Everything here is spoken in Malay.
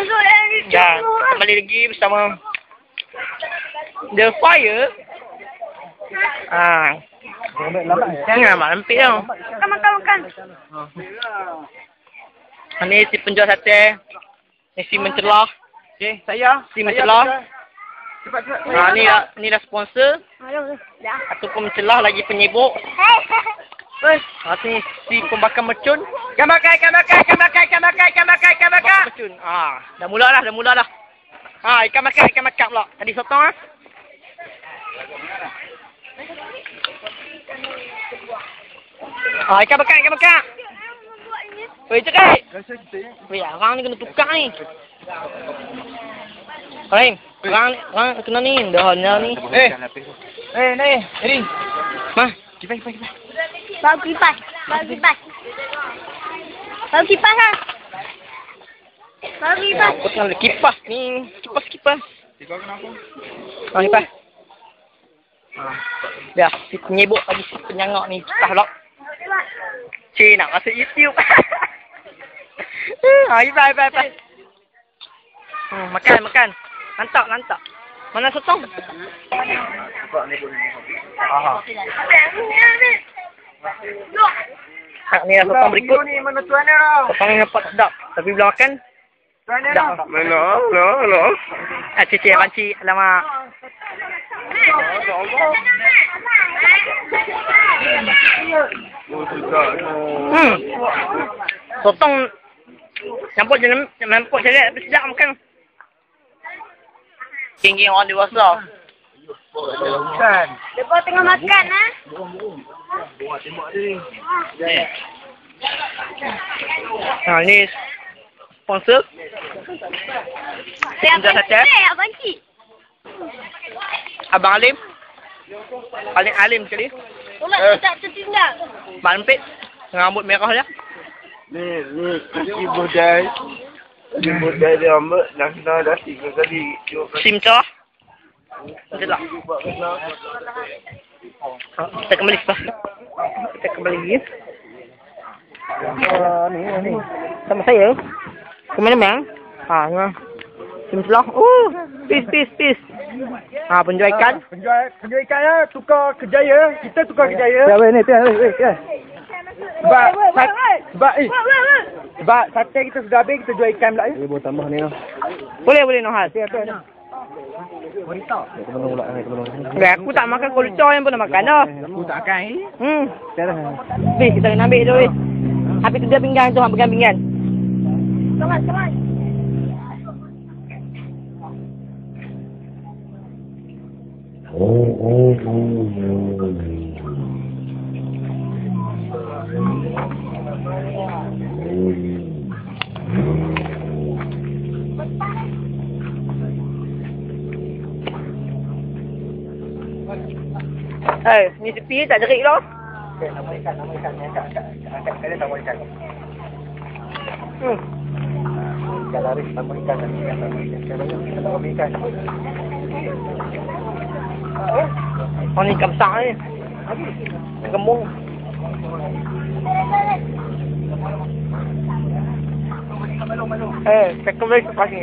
Tu. kembali lagi bersama The Fire. Ah, jangan mak lempik tau. Makan, makan, makan. Ni si penjual sate. Ni si mencelah. Okey, saya. Si mencelah. Cepat, cepat. Ah, ni dah, ni dah sponsor. Aduh, dah. Ataupun mencelah lagi penyibuk. Ah, ni si pembakar mercun. Ikan bakar, ikan bakar, ikan bakar, ikan bakar, mercun. Ah, dah mula dah, dah mula dah. Ah, ikan bakar, ikan bakar pula. Tadi sotong ah. Ah, ikan bakar, ikan bakar. Wei, cekai. Rasa ya. Orang ni kena tukar ni. Orang, orang, orang kena ni, dah ni. Eh. Eh, ni. Ini. Mah, Kipas, kipas, kipas. Bawa kipas. Bawa kipas. Bawa kipas lah. Bawa kipas. aku tengah kipas ni. Kipas, kipas. Kau kenapa? Ah, kipas. Ah. Dah, si penyibuk lagi si penyangak ni. Kipas pula. Cik nak masuk YouTube. ah, kipas, kipas, kipas. Hmm, makan, makan. Lantak, lantak. Mana sotong? Aha. Ha, ni lah sotong berikut. Sotong ni nampak sedap. Tapi bila makan, Tuan dia. Tak. Mana? Hello, hello. ah, cicik panci. Alamak. Oh, sedap. Hmm. Sotong campur je nampak cari tapi sedap makan. Tinggi orang dewasa. Kan. Lepas tengah makan ah. Ha ni sponsor Saya? Eh, Abang Cik. Abang Alim. Paling alim sekali. Tolak tak tertindak. Mak lempit. Rambut merah dia. Ni, ni, kaki budai. Kaki budai dia ambil, dah kena dah tiga kali. Dua kali. Sim cerah. Betul tak? Kita kembali lepas. Kita kembali. Uh, ni, ni. Sama saya. Ke mana, Mang? Ha, ni. Sim cerah. Oh, pis, pis, pis. Ha, penjual ikan. Penjual, penjual ikan ya, tukar kerjaya. Kita tukar kerjaya. Siapa ni? Tiada, weh, weh. Sebab, sat, sebab, eh, sebab sate kita sudah habis, kita jual ikan pula ya. Boleh tambah ni lah. Boleh, boleh, Nohal. Pula, eh, tolong. Biar aku tak makan kulca yang pun nak makan dah. Aku tak akan eh. Hmm. Weh, kita kena ambil tu, weh. Habis tu dia pinggan tu, hang pegang pinggan. Selamat, selamat. Eh, ni tepi tak jerik lah. Nama ikan, nama ikan. Angkat, angkat, angkat. Angkat sekali nama ikan. Hmm. Ikan laris, nama ikan. Nama ikan, nama ikan. Nama ikan, nama ikan. Oh, ni ikan besar ni. Gembung. Eh, saya kembali ke pagi.